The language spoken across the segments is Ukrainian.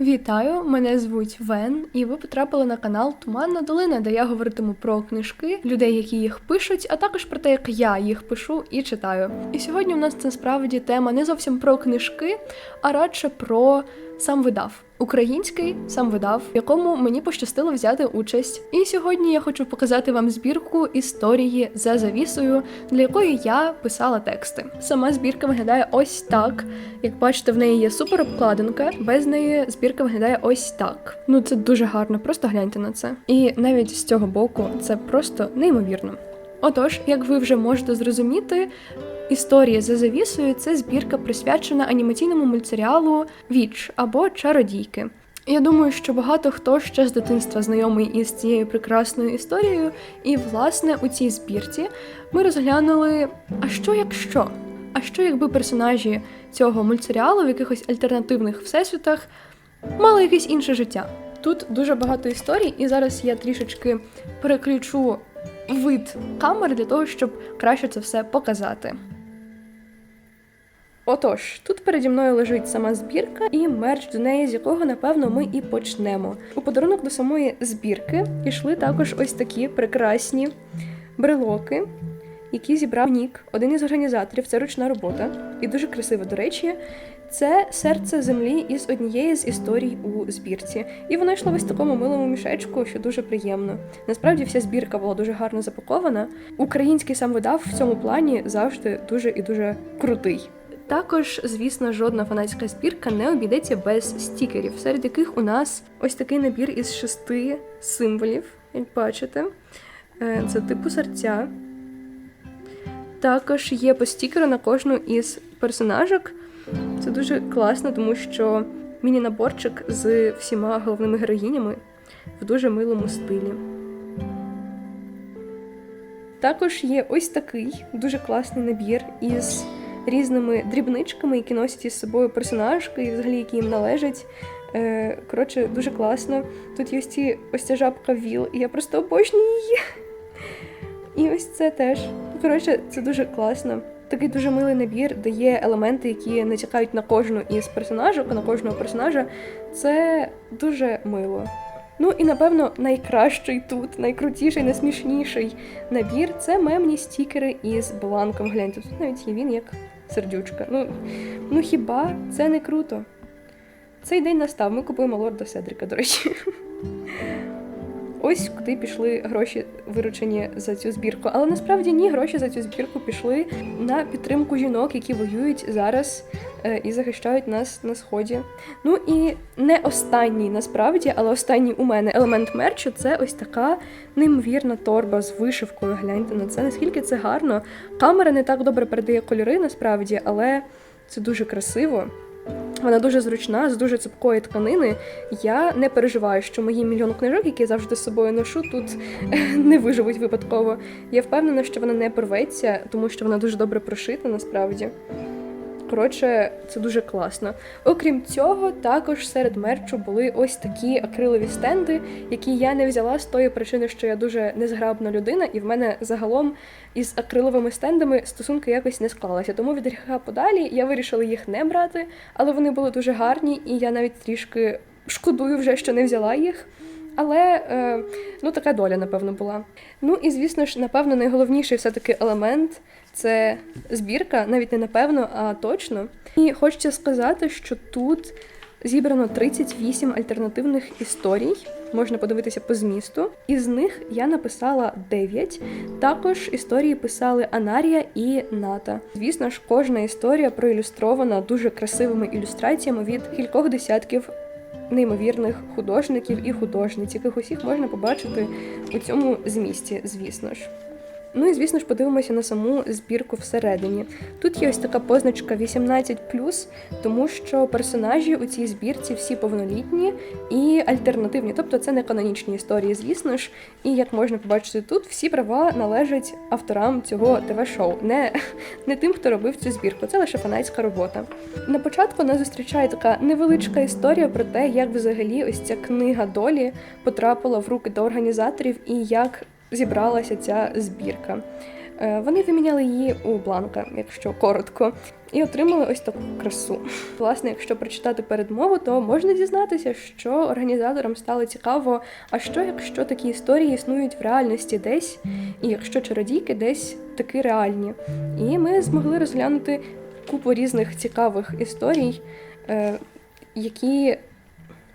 Вітаю, мене звуть Вен, і ви потрапили на канал Туманна Долина, де я говоритиму про книжки, людей, які їх пишуть, а також про те, як я їх пишу і читаю. І сьогодні у нас це справді тема не зовсім про книжки, а радше про сам видав. Український сам видав, в якому мені пощастило взяти участь. І сьогодні я хочу показати вам збірку історії за завісою, для якої я писала тексти. Сама збірка виглядає ось так. Як бачите, в неї є супер обкладинка, без неї збірка виглядає ось так. Ну це дуже гарно, просто гляньте на це. І навіть з цього боку це просто неймовірно. Отож, як ви вже можете зрозуміти, Історія за завісою це збірка присвячена анімаційному мультсеріалу Віч або Чародійки. Я думаю, що багато хто ще з дитинства знайомий із цією прекрасною історією, і власне у цій збірці ми розглянули: а що якщо? А що якби персонажі цього мультсеріалу в якихось альтернативних всесвітах мали якесь інше життя? Тут дуже багато історій, і зараз я трішечки переключу вид камери для того, щоб краще це все показати. Отож, тут переді мною лежить сама збірка і мерч до неї, з якого напевно ми і почнемо. У подарунок до самої збірки йшли також ось такі прекрасні брелоки, які зібрав Нік, один із організаторів. Це ручна робота, і дуже красиво, до речі. Це серце землі із однієї з історій у збірці. І воно йшло ось такому милому мішечку, що дуже приємно. Насправді вся збірка була дуже гарно запакована. Український сам видав в цьому плані завжди дуже і дуже крутий. Також, звісно, жодна фанатська збірка не обійдеться без стікерів, серед яких у нас ось такий набір із шести символів, як бачите. Е, Це типу серця. Також є по стікеру на кожну із персонажок. Це дуже класно, тому що міні-наборчик з всіма головними героїнями в дуже милому стилі. Також є ось такий дуже класний набір із різними дрібничками, які носять із собою персонажки, і взагалі які їм належать. Е, Коротше, дуже класно. Тут є ось, ці, ось ця жабка Віл, і я просто обожнюю її. І ось це теж. Коротше, це дуже класно. Такий дуже милий набір, де є елементи, які натякають на кожну із персонажок, на кожного персонажа. Це дуже мило. Ну і напевно найкращий тут, найкрутіший, найсмішніший набір це мемні стікери із бланком. Гляньте, тут навіть є він як сердючка. Ну, ну хіба це не круто? Цей день настав. Ми купуємо лорда Седрика, до речі. Ось куди пішли гроші, виручені за цю збірку. Але насправді ні, гроші за цю збірку пішли на підтримку жінок, які воюють зараз е, і захищають нас на сході. Ну і не останній насправді, але останній у мене елемент мерчу це ось така неймовірна торба з вишивкою. Гляньте на це, наскільки це гарно. Камера не так добре передає кольори, насправді, але це дуже красиво. Вона дуже зручна, з дуже цупкої тканини. Я не переживаю, що мої мільйон книжок, які я завжди з собою ношу, тут не виживуть випадково. Я впевнена, що вона не порветься, тому що вона дуже добре прошита насправді. Коротше, це дуже класно. Окрім цього, також серед мерчу були ось такі акрилові стенди, які я не взяла з тої причини, що я дуже незграбна людина, і в мене загалом із акриловими стендами стосунки якось не склалися. Тому від гріха подалі я вирішила їх не брати, але вони були дуже гарні, і я навіть трішки шкодую вже, що не взяла їх. Але е, ну така доля, напевно, була. Ну і звісно ж, напевно, найголовніший все-таки елемент це збірка, навіть не напевно, а точно. І хочеться сказати, що тут зібрано 38 альтернативних історій. Можна подивитися по змісту. Із них я написала 9. Також історії писали Анарія і Ната. Звісно ж, кожна історія проілюстрована дуже красивими ілюстраціями від кількох десятків неймовірних художників і художниць, яких усіх можна побачити у цьому змісті, звісно ж. Ну і звісно ж подивимося на саму збірку всередині. Тут є ось така позначка 18, тому що персонажі у цій збірці всі повнолітні і альтернативні, тобто це не канонічні історії, звісно ж. І як можна побачити тут, всі права належать авторам цього ТВ-шоу, не, не тим, хто робив цю збірку. Це лише фанатська робота. На початку нас зустрічає така невеличка історія про те, як взагалі ось ця книга долі потрапила в руки до організаторів і як зібралася ця збірка. Е, Вони виміняли її у бланка, якщо коротко. і отримали ось таку красу. Власне, якщо прочитати передмову, то можна дізнатися, що організаторам стало цікаво, а що якщо такі історії існують в реальності десь, і якщо чародійки десь таки реальні. І ми змогли розглянути купу різних цікавих історій, е, які.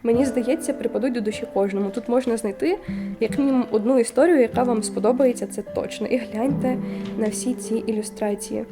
Мені здається, припадуть до душі кожному. Тут можна знайти як мінімум одну історію, яка вам сподобається, це точно. І гляньте на всі ці ілюстрації.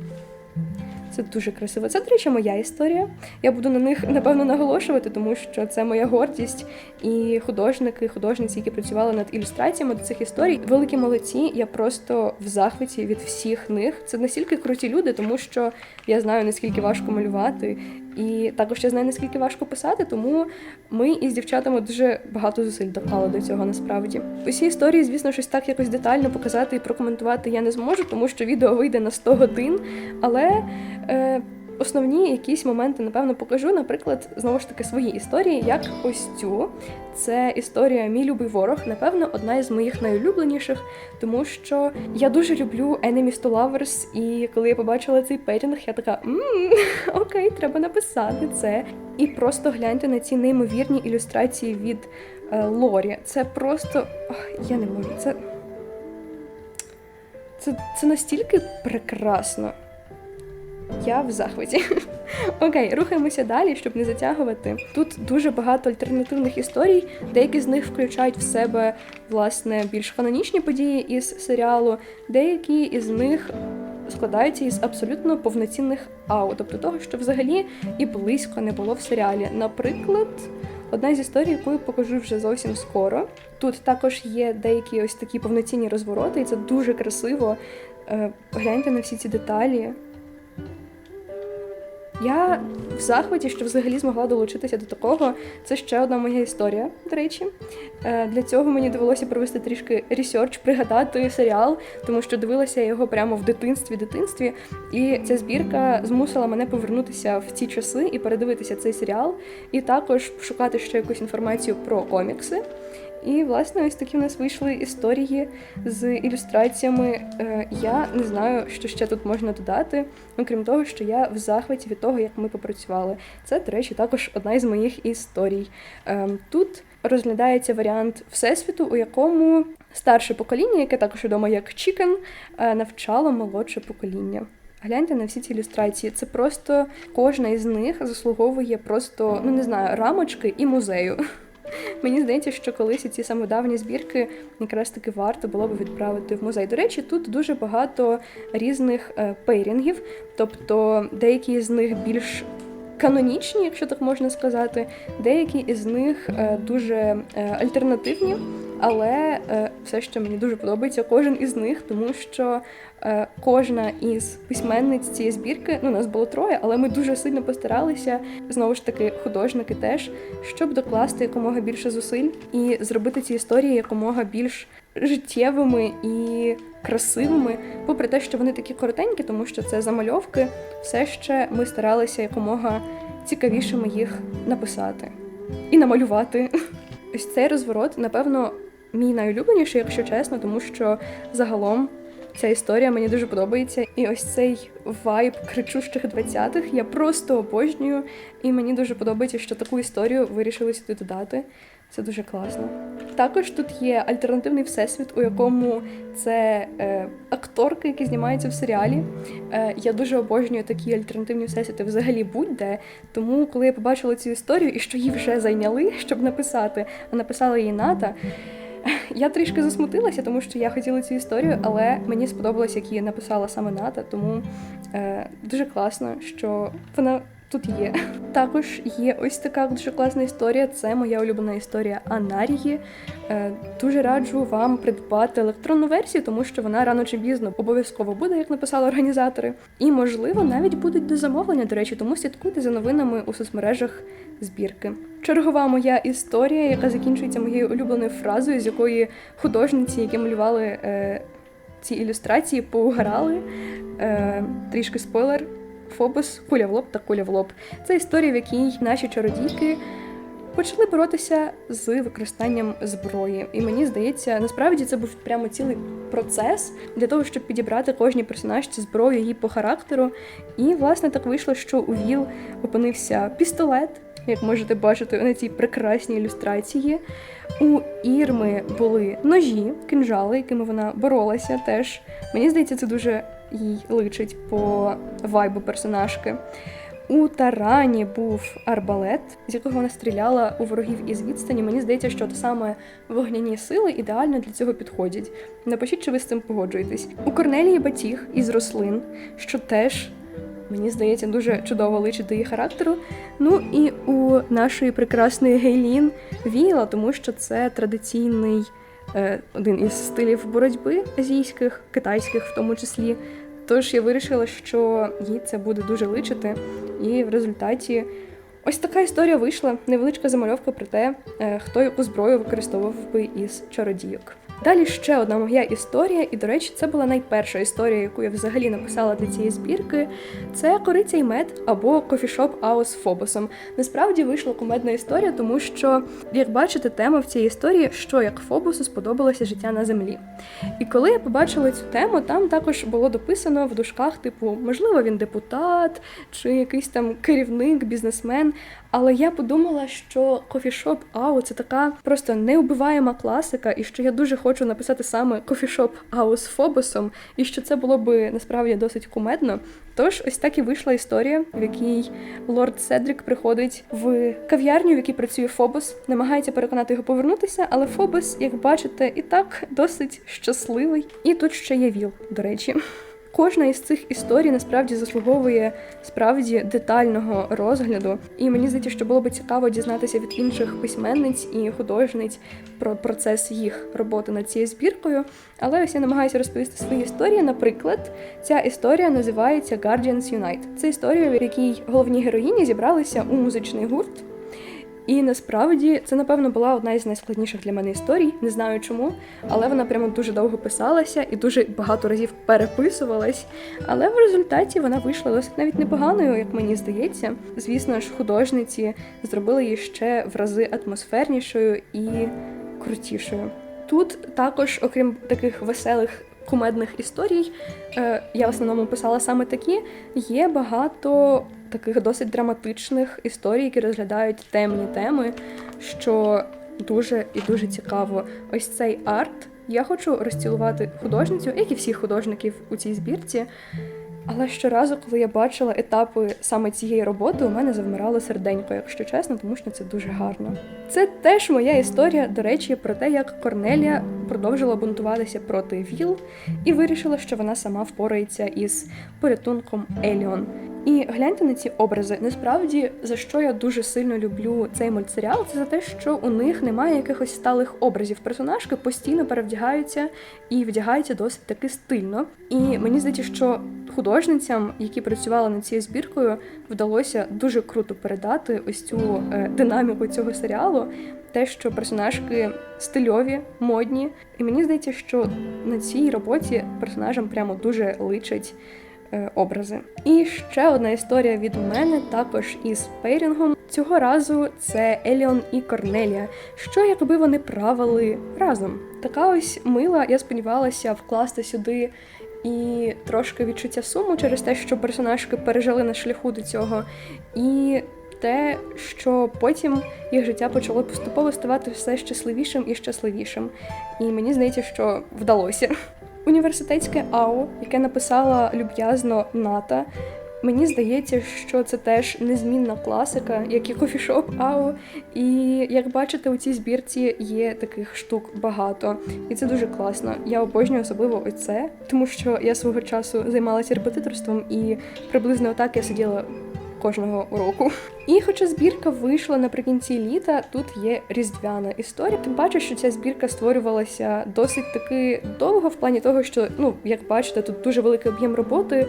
Це дуже красиво. Це, до речі, моя історія. Я буду на них напевно наголошувати, тому що це моя гордість. І художники, художниці, які працювали над ілюстраціями до цих історій, великі молодці. Я просто в захваті від всіх них. Це настільки круті люди, тому що я знаю наскільки важко малювати, і також я знаю наскільки важко писати. Тому ми із дівчатами дуже багато зусиль доклали до цього. Насправді усі історії, звісно, щось так якось детально показати і прокоментувати я не зможу, тому що відео вийде на 100 годин. Але е, основні якісь моменти, напевно, покажу. Наприклад, знову ж таки свої історії, як ось цю. Це історія Мій любий ворог, напевно, одна із моїх найулюбленіших, тому що я дуже люблю Enemies to Lovers, і коли я побачила цей петінг, я така «Ммм, окей, треба написати це. І просто гляньте на ці неймовірні ілюстрації від е, Лорі. Це просто ох, я не можу. Це, це, це настільки прекрасно. Я в захваті. Окей, рухаємося далі, щоб не затягувати. Тут дуже багато альтернативних історій. Деякі з них включають в себе власне більш канонічні події із серіалу, деякі із них складаються із абсолютно повноцінних ау, тобто того, що взагалі і близько не було в серіалі. Наприклад. Одна з історій, яку я покажу вже зовсім скоро. Тут також є деякі ось такі повноцінні розвороти, і це дуже красиво. Е, Гляньте на всі ці деталі. Я в захваті, що взагалі змогла долучитися до такого. Це ще одна моя історія, до речі. Е, Для цього мені довелося провести трішки ресерч, пригадати серіал, тому що дивилася його прямо в дитинстві, дитинстві. І ця збірка змусила мене повернутися в ці часи і передивитися цей серіал, і також пошукати ще якусь інформацію про комікси. І, власне, ось такі в нас вийшли історії з ілюстраціями. Е, Я не знаю, що ще тут можна додати, окрім того, що я в захваті від того, як ми попрацювали. Це, до речі, також одна із моїх історій. Е, Тут розглядається варіант всесвіту, у якому старше покоління, яке також відомо як Чікен, навчало молодше покоління. Гляньте на всі ці ілюстрації. Це просто кожна із них заслуговує просто, ну не знаю, рамочки і музею. Мені здається, що колись ці самодавні збірки якраз таки варто було б відправити в музей. До речі, тут дуже багато різних е, пейрінгів, тобто деякі з них більш канонічні, якщо так можна сказати, деякі із них е, дуже е, альтернативні. Але все ще мені дуже подобається кожен із них, тому що кожна із письменниць цієї збірки, ну нас було троє, але ми дуже сильно постаралися, знову ж таки, художники теж, щоб докласти якомога більше зусиль і зробити ці історії якомога більш життєвими і красивими, попри те, що вони такі коротенькі, тому що це замальовки, все ще ми старалися якомога цікавішими їх написати і намалювати. Ось цей розворот, напевно, мій найулюбленіший, якщо чесно, тому що загалом ця історія мені дуже подобається. І ось цей вайб кричущих 20-х я просто обожнюю. І мені дуже подобається, що таку історію вирішили сюди додати. Це дуже класно. Також тут є альтернативний всесвіт, у якому це е, акторки, які знімаються в серіалі. Е, Я дуже обожнюю такі альтернативні всесвіти взагалі будь-де. Тому, коли я побачила цю історію і що її вже зайняли, щоб написати, а написала її Ната. Я трішки засмутилася, тому що я хотіла цю історію, але мені сподобалось, як її написала саме Ната, тому е, дуже класно, що вона тут є. Також є ось така дуже класна історія. Це моя улюблена історія Анарії. Е, дуже раджу вам придбати електронну версію, тому що вона рано чи пізно обов'язково буде, як написали організатори. І, можливо, навіть будуть до замовлення, до речі, тому слідкуйте за новинами у соцмережах збірки. Чергова моя історія, яка закінчується моєю улюбленою фразою, з якої художниці, які малювали е, ці ілюстрації, поуграли. Е, трішки спойлер. Фобос, куля в лоб та куля в лоб. Це історія, в якій наші чародійки почали боротися з використанням зброї. І мені здається, насправді це був прямо цілий процес для того, щоб підібрати кожній персонажці зброю її по характеру. І власне так вийшло, що у Віл опинився пістолет, як можете бачити на цій прекрасній ілюстрації. У Ірми були ножі, кинжали, якими вона боролася. Теж мені здається, це дуже їй личить по вайбу персонажки. У Тарані був арбалет, з якого вона стріляла у ворогів із відстані. Мені здається, що те саме вогняні сили ідеально для цього підходять. Напишіть, чи ви з цим погоджуєтесь. У Корнелії батіг із рослин, що теж. Мені здається, дуже чудово личить до її характеру. Ну і у нашої прекрасної Гейлін віяла, тому що це традиційний е, один із стилів боротьби азійських, китайських в тому числі. Тож я вирішила, що їй це буде дуже личити, і в результаті ось така історія вийшла. Невеличка замальовка про те, е, хто яку зброю використовував би із чародійок. Далі ще одна моя історія, і, до речі, це була найперша історія, яку я взагалі написала для цієї збірки. Це кориця й мед або кофішоп Аус Фобосом. Насправді вийшла кумедна історія, тому що, як бачите, тема в цій історії, що як Фобосу сподобалося життя на землі. І коли я побачила цю тему, там також було дописано в дужках, типу, можливо, він депутат чи якийсь там керівник, бізнесмен. Але я подумала, що кофішоп Ау це така просто неубиваєма класика, і що я дуже хочу написати саме кофішоп Ау з Фобосом, і що це було би насправді досить кумедно. Тож ось так і вийшла історія, в якій лорд Седрік приходить в кав'ярню, в якій працює Фобос, намагається переконати його повернутися, але Фобос, як бачите, і так досить щасливий. І тут ще є Віл, до речі. Кожна із цих історій насправді заслуговує справді детального розгляду, і мені здається, що було би цікаво дізнатися від інших письменниць і художниць про процес їх роботи над цією збіркою. Але ось я намагаюся розповісти свої історії. Наприклад, ця історія називається Guardians Unite. Це історія, в якій головні героїні зібралися у музичний гурт. І насправді це, напевно, була одна із найскладніших для мене історій. Не знаю чому, але вона прямо дуже довго писалася і дуже багато разів переписувалась. Але в результаті вона вийшла досить навіть непоганою, як мені здається. Звісно ж, художниці зробили її ще в рази атмосфернішою і крутішою. Тут також, окрім таких веселих. Кумедних історій, е, я в основному писала саме такі. Є багато таких досить драматичних історій, які розглядають темні теми, що дуже і дуже цікаво. Ось цей арт. Я хочу розцілувати художницю, як і всіх художників у цій збірці. Але щоразу, коли я бачила етапи саме цієї роботи, у мене завмирало серденько, якщо чесно, тому що це дуже гарно. Це теж моя історія, до речі, про те, як Корнелія продовжила бунтуватися проти Віл і вирішила, що вона сама впорається із порятунком Еліон. І гляньте на ці образи. Насправді, за що я дуже сильно люблю цей мультсеріал, це за те, що у них немає якихось сталих образів. Персонажки постійно перевдягаються і вдягаються досить таки стильно. І мені здається, що художницям, які працювали над цією збіркою, вдалося дуже круто передати ось цю е, динаміку цього серіалу. Те, що персонажки стильові, модні, і мені здається, що на цій роботі персонажам прямо дуже личать Е, образи. І ще одна історія від мене, також із пейрінгом. Цього разу це Еліон і Корнелія. Що якби вони правили разом? Така ось мила, я сподівалася вкласти сюди. І трошки відчуття суму через те, що персонажки пережили на шляху до цього, і те, що потім їх життя почало поступово ставати все щасливішим і щасливішим. І мені здається, що вдалося. Університетське АО, яке написала люб'язно Ната. Мені здається, що це теж незмінна класика, як і кофішоп АО. І як бачите, у цій збірці є таких штук багато, і це дуже класно. Я обожнюю особливо оце, тому що я свого часу займалася репетиторством, і приблизно отак я сиділа кожного року. І хоча збірка вийшла наприкінці літа, тут є різдвяна історія. Тим паче, що ця збірка створювалася досить таки довго, в плані того, що, ну, як бачите, тут дуже великий об'єм роботи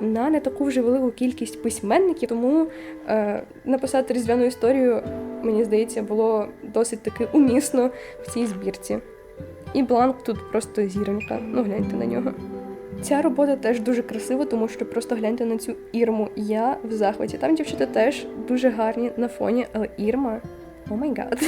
на не таку вже велику кількість письменників, тому е, написати різдвяну історію, мені здається, було досить таки умісно в цій збірці. І бланк тут просто зіронька. Ну гляньте на нього. Ця робота теж дуже красива, тому що просто гляньте на цю ірму. Я в захваті. Там дівчата теж дуже гарні на фоні, але ірма. О май гад.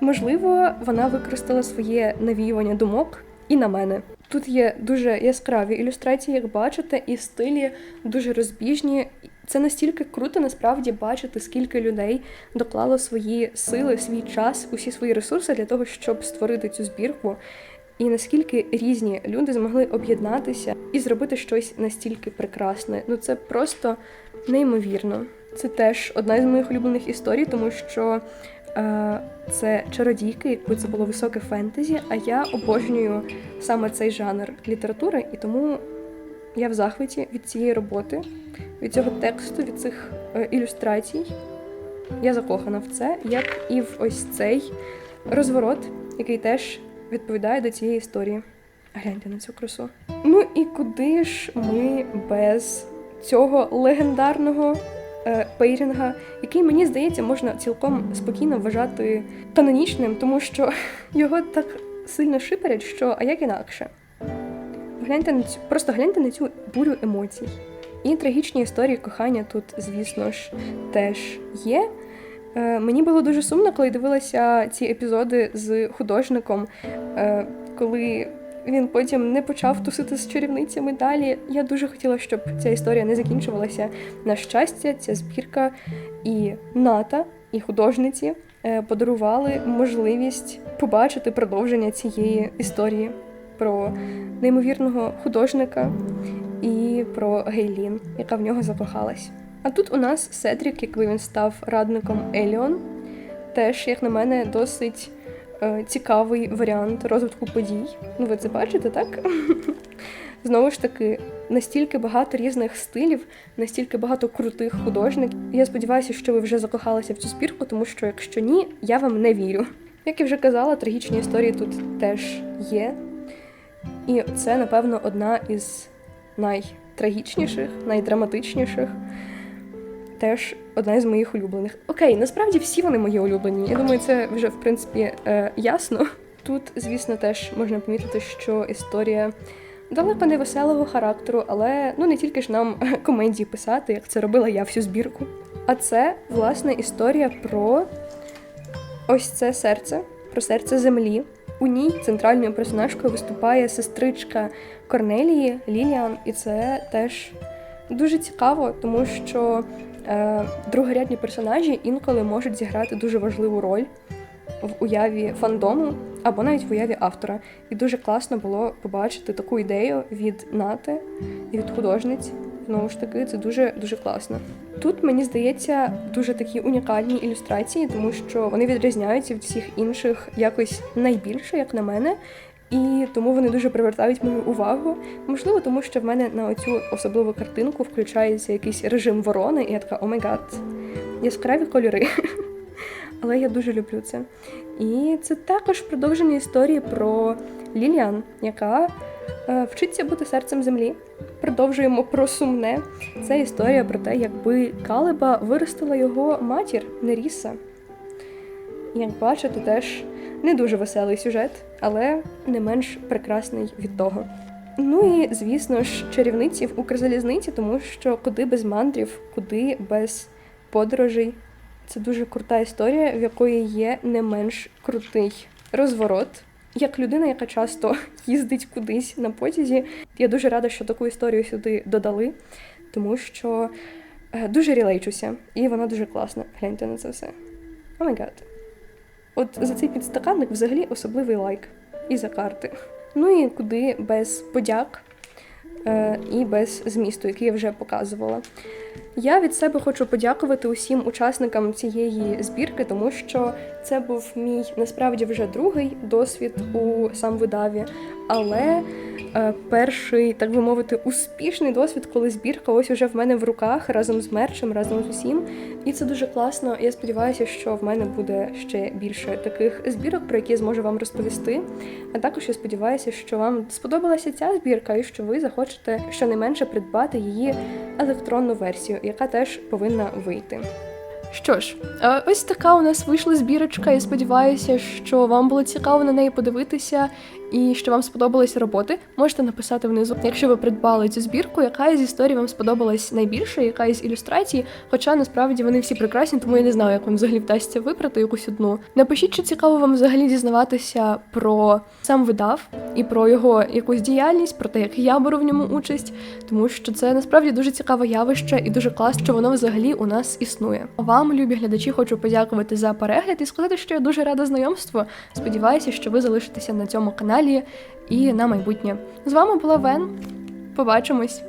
Можливо, вона використала своє навіювання думок і на мене. Тут є дуже яскраві ілюстрації, як бачите, і стилі дуже розбіжні. Це настільки круто насправді бачити, скільки людей доклало свої сили, свій час, усі свої ресурси для того, щоб створити цю збірку. І наскільки різні люди змогли об'єднатися і зробити щось настільки прекрасне. Ну це просто неймовірно. Це теж одна з моїх улюблених історій, тому що е, це чародійки, якби це було високе фентезі, а я обожнюю саме цей жанр літератури, і тому я в захваті від цієї роботи, від цього тексту, від цих е, ілюстрацій. Я закохана в це, як і в ось цей розворот, який теж відповідає до цієї історії. Гляньте на цю красу. Ну і куди ж ми без цього легендарного е, пейрінга, який мені здається можна цілком спокійно вважати канонічним, тому що його так сильно шиперять, що а як інакше. Гляньте на цю, просто гляньте на цю бурю емоцій. І трагічні історії кохання тут, звісно ж, теж є. Е, мені було дуже сумно, коли дивилася ці епізоди з художником, е, коли він потім не почав тусити з чарівницями далі. Я дуже хотіла, щоб ця історія не закінчувалася. На щастя, ця збірка і ната, і художниці е, подарували можливість побачити продовження цієї історії про неймовірного художника і про Гейлін, яка в нього закохалась. А тут у нас Седрік, якби він став радником Еліон. Теж, як на мене, досить е, цікавий варіант розвитку подій. Ну, ви це бачите, так? Знову ж таки, настільки багато різних стилів, настільки багато крутих художників. Я сподіваюся, що ви вже закохалися в цю збірку, тому що якщо ні, я вам не вірю. Як я вже казала, трагічні історії тут теж є. І це, напевно, одна із найтрагічніших, найдраматичніших. Теж одна із моїх улюблених. Окей, насправді всі вони мої улюблені. Я думаю, це вже в принципі е, ясно. Тут, звісно, теж можна помітити, що історія далеко не веселого характеру, але ну не тільки ж нам комедії писати, як це робила я всю збірку. А це власне історія про ось це серце, про серце землі. У ній центральною персонажкою виступає сестричка Корнелії Ліліан, і це теж дуже цікаво, тому що другорядні персонажі інколи можуть зіграти дуже важливу роль в уяві фандому або навіть в уяві автора. І дуже класно було побачити таку ідею від Нати і від художниць. Знову ж таки, це дуже дуже класно. Тут мені здається дуже такі унікальні ілюстрації, тому що вони відрізняються від всіх інших якось найбільше, як на мене. І тому вони дуже привертають мою увагу. Можливо, тому що в мене на оцю особливу картинку включається якийсь режим ворони, і я така, о май гад, яскраві кольори. Але я дуже люблю це. І це також продовження історії про Ліліан, яка е, вчиться бути серцем землі. Продовжуємо про сумне. Це історія про те, якби Калеба виростила його матір Неріса. Як бачите, теж не дуже веселий сюжет, але не менш прекрасний від того. Ну і, звісно ж, чарівниці в Укрзалізниці, тому що куди без мандрів, куди без подорожей. Це дуже крута історія, в якої є не менш крутий розворот. Як людина, яка часто їздить кудись на потязі, я дуже рада, що таку історію сюди додали, тому що е, дуже рілейчуся, і вона дуже класна. Гляньте на це все. О май гад. От за цей підстаканник взагалі особливий лайк. І за карти. Ну і куди без подяк е, і без змісту, який я вже показувала. Я від себе хочу подякувати усім учасникам цієї збірки, тому що це був мій насправді вже другий досвід у самвидаві, але е, перший, так би мовити, успішний досвід, коли збірка ось уже в мене в руках разом з мерчем, разом з усім. І це дуже класно. Я сподіваюся, що в мене буде ще більше таких збірок, про які я зможу вам розповісти. А також я сподіваюся, що вам сподобалася ця збірка, і що ви захочете щонайменше придбати її електронну версію, яка теж повинна вийти. Що ж, е, ось така у нас вийшла збірочка. Я сподіваюся, що вам було цікаво на неї подивитися. І що вам сподобалися роботи, можете написати внизу. Якщо ви придбали цю збірку, яка із історій вам сподобалась найбільше, яка із ілюстрацій. Хоча насправді вони всі прекрасні, тому я не знаю, як вам взагалі вдасться вибрати якусь одну. Напишіть, чи цікаво вам взагалі дізнаватися про сам видав і про його якусь діяльність, про те, як я беру в ньому участь, тому що це насправді дуже цікаве явище і дуже класно, що воно взагалі у нас існує. Вам, любі глядачі, хочу подякувати за перегляд і сказати, що я дуже рада знайомству. Сподіваюся, що ви залишитеся на цьому каналі і на майбутнє. З вами була Вен. Побачимось!